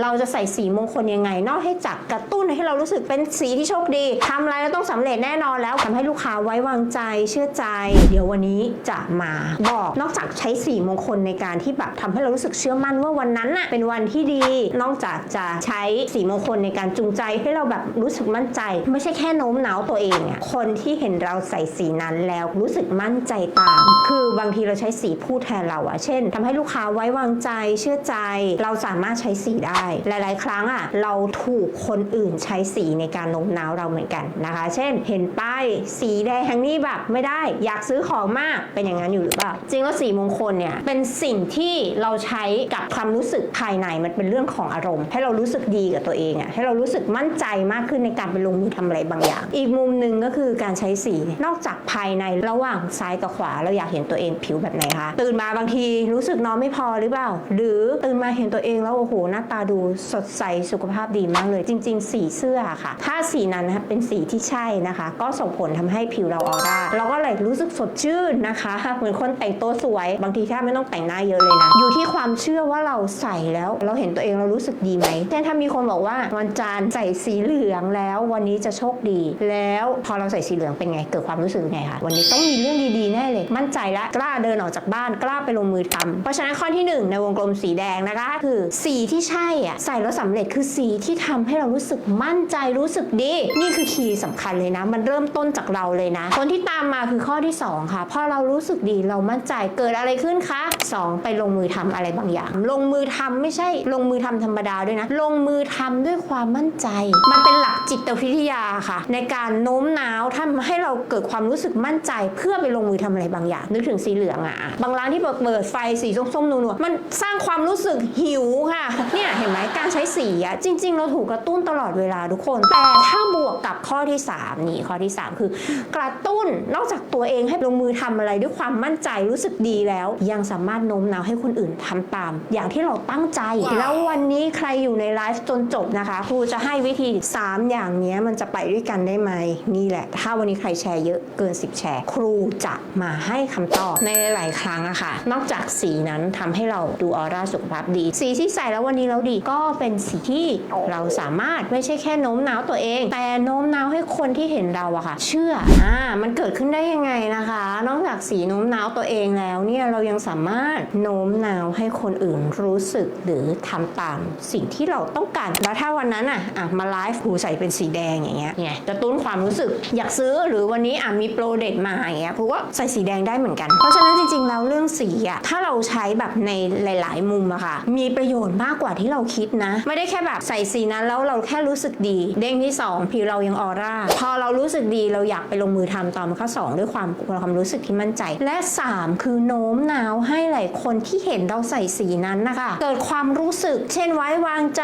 เราจะใส่สีมงคลยังไง นอกให้จากกระตุ้นให้เรารู้สึกเป็นสีที่โชคดีทำอะไรแล้วต้องสำเร็จแน่นอนแล้วทำให้ลูกค้าไว้วางใจเชื่อใจ เดี๋ยววันนี้จะมาบอกนอกจากใช้สีมงคลในการที่แบบทำให้เรารู้สึกเชื่อมั่นว่าวันนั้นน่ะเป็นวันที่ดี นอกจากจะใช้สีมงคลในการจูงใจให้เราแบบรู้สึกมั่นใจ ไม่ใช่แค่โน้มน้าวตัวเองอะคนที่เห็นเราใส่สีนั้นแล้วรู้สึกมั่นใจตาม คือบางทีเราใช้สีพูดแทนเราอะเช่นทำให้ลูกค้าไว้วางใจเชื่อใจ เราสามารถใช้สีได้หลาย ๆ ครั้งอะเราถูกคนอื่นใช้สีในการโน้มน้าวเราเหมือนกันนะคะ เช่น เห็นป้ายสีแดงนี่แบบไม่ได้อยากซื้อของมากเป็นอย่างนั้นอยู่หรือเปล่าจริงว่าสีมงคลเนี่ยเป็นสิ่งที่เราใช้กับความรู้สึกภายในมันเป็นเรื่องของอารมณ์ ให้เรารู้สึกดีกับตัวเองอะให้เรารู้สึกมั่นใจมากขึ้นในการไปลงมือทำอะไรบางอย่าง อีกมุมหนึ่งก็คือการใช้สีนอกจากภายในระหว่างซ้ายกับขวา เราอยากเห็นตัวเองผิวแบบไหนคะตื่นมาบางทีรู้สึกนอนไม่พอหรือเปล่า หรือตื่นมาเห็นตัวเองแล้วโอ้โหหน้าตาดูสดใสสุขภาพดีมากเลย จริง ๆ สีเสื้อค่ะ ถ้าสีนั้นเป็นสีที่ใช่นะคะ ก็ส่งผลทำให้ผิวเราออร่าเราก็เลยรู้สึกสดชื่นนะคะ เหมือนคนแต่งตัวสวย บางทีแทบไม่ต้องแต่งหน้าเยอะเลยนะ อยู่ที่ความเชื่อว่าเราใส่แล้ว เราเห็นตัวเองเรารู้สึกดีไหมเช่นถ้ามีคนบอกว่าวันจันทร์ใส่สีเหลืองแล้ว วันนี้จะโชคดี แล้วพอเราใส่สีเหลืองเป็นไงเกิดความรู้สึกไงคะวันนี้ต้องมีเรื่องดีๆแน่เลย มั่นใจและกล้าเดินออกจากบ้านกล้าไปลงมือทำเพราะฉะนั้นข้อที่หนึ่งในวงกลมสีแดงนะคะ คือสีที่ใช่อะใส่แล้วสำเร็จคือสีที่ทำให้เรารู้สึกมั่นใจรู้สึกดี นี่คือคีย์สำคัญเลยนะ มันเริ่มต้นจากเราเลยนะ คนที่ตามมาคือข้อที่สองค่ะพอเรารู้สึกดีเรามั่นใจเกิดอะไรขึ้นคะสองไปลงมือทำอะไรบางอย่าง ลงมือทำไม่ใช่ลงมือทำธรรมดาด้วยนะ ลงมือทำด้วยความมั่นใจ มันเป็นหลักจิตวิทยาค่ะ ในการโน้มน้าวทำให้เราเกิดความรู้สึกมั่นใจ เพื่อไปลงมือทำอะไรบางอย่างนึกถึงสีเหลืองอะบางร้านที่เปิดเปิดไฟสีส้มๆนัวๆมันสร้างความรู้สึกหิวค่ะเนี่ยเห็นไหมการใช้สีอะจริง ๆ เราถูกกระตุ้นตลอดเวลาทุกคน แต่ถ้าบวกกับข้อที่ 3 นี่ข้อที่ 3 คือ กระตุ้นนอกจากตัวเองให้ลงมือทำอะไรด้วยความมั่นใจรู้สึกดีแล้ว ยังสามารถโน้มน้าวให้คนอื่นทำตาม อย่างที่เราตั้งใจ แล้ววันนี้ใครอยู่ในไลฟ์จนจบนะคะครูจะให้วิธี 3 อย่างเนี้ยมันจะไปด้วยกันได้ไหมนี่แหละ ถ้าวันนี้ใครแชร์เยอะเกิน 10 แชร์ ครูจะมาให้คำตอบในหลายๆครั้งอะค่ะนอกจากสีนั้นทำให้เราดูออร่าสุขภาพดี สีที่ใส่แล้ววันนี้เราดีก็เป็นสีที่เราสามารถไม่ใช่แค่โน้มน้าวตัวเอง แต่โน้มน้าวให้คนที่เห็นเราอะค่ะ เชื่ออ่ามันเกิดขึ้นได้ยังไงนะคะ นอกจากสีโน้มน้าวตัวเองแล้วเนี่ยเรายังสามารถโน้มน้าวให้คนอื่นรู้สึกหรือทำตามสิ่งที่เราต้องการแล้วถ้าวันนั้นอะอะมาไลฟ์ครูใส่เป็นสีแดงอย่างเงี้ยเนี่ยกระตุ้นความรู้สึกอยากซื้อหรือวันนี้อะมีโปรเด็ดมาอย่างเงี้ยครูก็ใส่สีแดงได้เหมือนกัน เพราะฉะนั้นจริงๆแล้วเรื่องสีอะถ้าเราใช้แบบในหลาย ๆ มุมอะค่ะมีประโยชน์มากกว่าที่เราคิดนะ ไม่ได้แค่แบบใส่สีนั้นแล้วเราแค่รู้สึกดี เด้งที่สองผิวเรายังออร่า พอเรารู้สึกดีเราอยากไปลงมือทำตอนข้อสองด้วยความความรู้สึกที่มั่นใจ และสามคือโน้มน้าวให้หลายคนที่เห็นเราใส่สีนั้นนะคะ เกิดความรู้สึก เช่นไว้วางใจ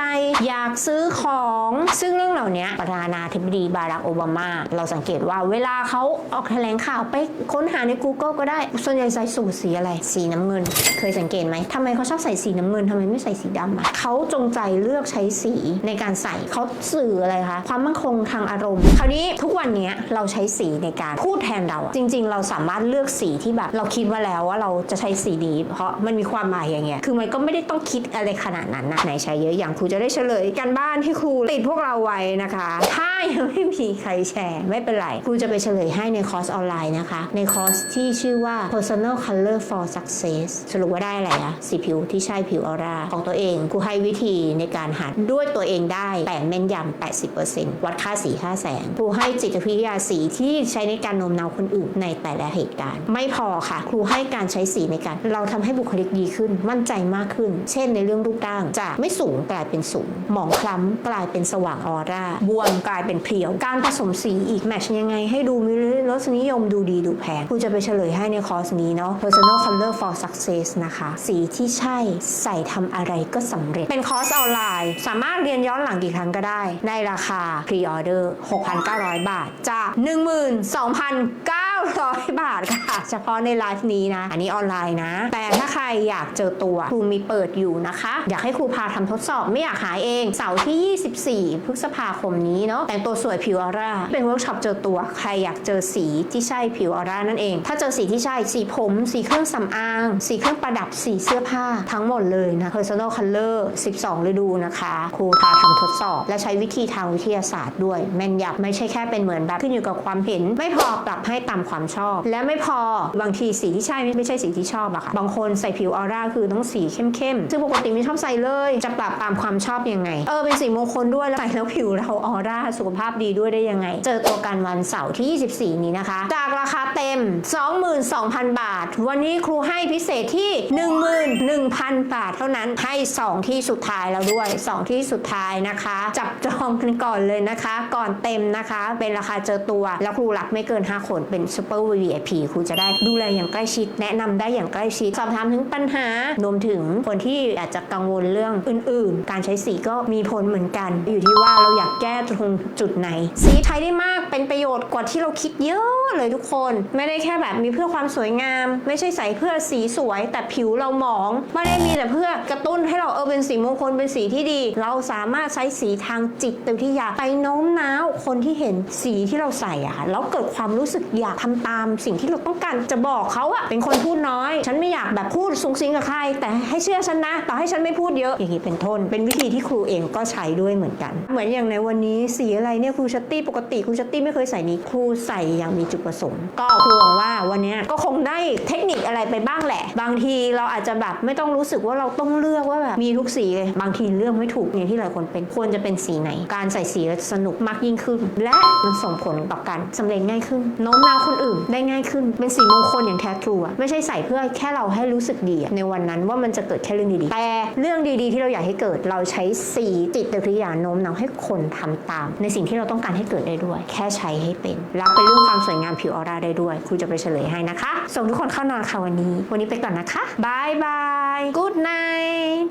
อยากซื้อของ ซึ่งเรื่องเหล่านี้ประธานาธิบดีบารักโอบามา เราสังเกตว่าเวลาเขาออกแถลงข่าวไปค้นหาใน Google ก็ได้ ส่วนใหญ่ใส่สูทสีอะไร สีน้ำเงิน เคยสังเกตไหมทำไมเขาชอบใส่สีน้ำเงินทำไมไม่ใส่สีดำอะเขาจงใจเลือกใช้สีในการใส่เขาสื่ออะไรคะความมั่นคงทางอารมณ์ คราวนี้ทุกวันนี้เราใช้สีในการพูดแทนเราจริง ๆ เราสามารถเลือกสีที่แบบ เราคิดว่าแล้วว่าเราจะใช้สีนี้ เพราะมันมีความหมายอย่างเงี้ยคือมันก็ไม่ได้ต้องคิดอะไรขนาดนั้นนะไหนใช้เยอะอย่างครูจะได้เฉลยการบ้านที่ครูติดพวกเราไว้นะคะถ้ายังไม่มีใครแชร์ ไม่เป็นไรครูจะไปเฉลยให้ในคอร์สออนไลน์นะคะ ในคอร์สที่ชื่อว่า personal color for success สรุปว่าได้อะไรอะสีผิวที่ใช่ผิวออร่าของตัวเองครูให้วิธีในการหัดด้วยตัวเองได้แต่แม่นยำ 80%วัดค่าสีค่าแสงครูให้จิตวิทยาสีที่ใช้ในการโน้มน้าวคนอื่นในแต่ละเหตุการณ์ ไม่พอค่ะ ครูให้การใช้สีในการ เราทำให้บุคลิกดีขึ้น มั่นใจมากขึ้น เช่นในเรื่องรูปร่างจากไม่สูงกลายเป็นสูง หมองคล้ำกลายเป็นสว่างออร่าบวมกลายเป็นเพรียว การผสมสีอีกแมชยังไง ให้ดูมีรสนิยมดูดีดูแพงครูจะไปเฉลยให้ในคอร์สนี้เนาะ personal color for success นะคะ สีที่ใช่ใส่ทำอะไรก็สำเร็จเป็นคอร์สออนไลน์ สามารถเรียนย้อนหลังกี่ครั้งก็ได้ ในราคาพรีออเดอร์6,900 บาท จาก 12,900 900 บาทค่ะ เฉพาะในไลฟ์นี้นะ อันนี้ออนไลน์นะ แต่ถ้าใครอยากเจอตัวครูมีเปิดอยู่นะคะ อยากให้ครูพาทำทดสอบไม่อยากหายเอง เสาร์ที่ 24 พฤษภาคมนี้เนาะแต่งตัวสวยผิวออร่า เป็นเวิร์กช็อปเจอตัว ใครอยากเจอสีที่ใช่ผิวออร่านั่นเอง ถ้าเจอสีที่ใช่ สีผม สีเครื่องสำอาง สีเครื่องประดับ สีเสื้อผ้า ทั้งหมดเลยนะ personal color 12 ฤดูนะคะ ครูพาทำทดสอบ และใช้วิธีทางวิทยาศาสตร์ด้วย แม่นยำไม่ใช่แค่เป็นเหมือนแบบขึ้นอยู่กับความเห็น ไม่พอปรับให้ตามความชอบ และไม่พอบางทีสีที่ใช่ไม่ใช่สีที่ชอบอะค่ะบางคนใส่ผิวออร่าคือต้องสีเข้มๆซึ่งปกติไม่ชอบใส่เลยจะปรับตามความชอบยังไงเออเป็นสีมงคลด้วยแล้วใส่แล้วผิวเราออร่าสุขภาพดีด้วยได้ยังไง เจอตัวกันวันเสาร์ที่ 24 นี้นะคะ จากราคา เต็ม 22,000 บาท วันนี้ครูให้พิเศษที่ 11,000 บาทเท่านั้นให้ 2 ที่สุดท้ายแล้วด้วย 2 ที่สุดท้ายนะคะ จับจองกันก่อนเลยนะคะ ก่อนเต็มนะคะ เป็นราคาเจอตัว แล้วครูรับไม่เกิน 5 คนเป็น Super VIP ครูจะได้ดูแลอย่างใกล้ชิด แนะนำได้อย่างใกล้ชิด สอบถามถึงปัญหารวมถึงคนที่อาจจะกังวลเรื่องอื่น ๆ การใช้สีก็มีผลเหมือนกัน อยู่ที่ว่าเราอยากแก้ตรงจุดไหน สีใช้ได้มากเป็นประโยชน์กว่าที่เราคิดเยอะ เลยทุกคน ไม่ได้แค่แบบมีเพื่อความสวยงาม ไม่ใช่ใส่เพื่อสีสวย แต่ผิวเราหมองไม่ได้มีแต่เพื่อกระตุ้นให้เราเออเป็นสีมงคลเป็นสีที่ดี เราสามารถใช้สีทางจิตวิทยาไปโน้มน้าวคนที่เห็นสีที่เราใส่อะค่ะแล้วเกิดความรู้สึกอยากทำตามสิ่งที่เราต้องการจะบอกเขาอะเป็นคนพูดน้อย ฉันไม่อยากแบบพูดสูงสิงกับใคร แต่ให้เชื่อฉันนะต่อให้ฉันไม่พูดเยอะอย่างนี้เป็นต้นเป็นวิธีที่ครูเองก็ใช้ด้วยเหมือนกัน เหมือนอย่างในวันนี้สีอะไรเนี่ยครูชัตตี้ปกติครูชัตตี้ไม่เคยใส่นี้ครูใส่อย่างมีจุดประสงค์ ก็หวังว่าวันนี้ก็คงได้เทคนิคอะไรไปบ้างแหละ บางทีเราอาจจะแบบไม่ต้องรู้สึกว่าเราต้องเลือกว่าแบบมีทุกสีเลยบางทีเลือกไม่ถูกอย่างที่หลายคนเป็นควรจะเป็นสีไหน การใส่สีสนุกมากยิ่งขึ้น และมันส่งผลต่อการสำเร็จง่ายขึ้นโน้มน้าวคนอื่นได้ง่ายขึ้น เป็นสีมงคลอย่างแท้ทรูอะไม่ใช่ใส่เพื่อแค่เราให้รู้สึกดีในวันนั้นว่ามันจะเกิดแค่เรื่องดีๆ แต่เรื่องดีๆ ที่เราอยากให้เกิดเราใช้สีจิตวิทยาโน้มน้าวให้คนทำตาม ในสิ่งที่เราต้องการให้เกิดได้ด้วย แค่ใช้ให้เป็น แล้วเป็นเรื่องความสวยงามามผิวออร่าได้ด้วย ครูจะไปเฉลยให้นะคะ ส่งทุกคนเข้านอนค่ะวันนี้ วันนี้ไปก่อนนะคะบายบาย good night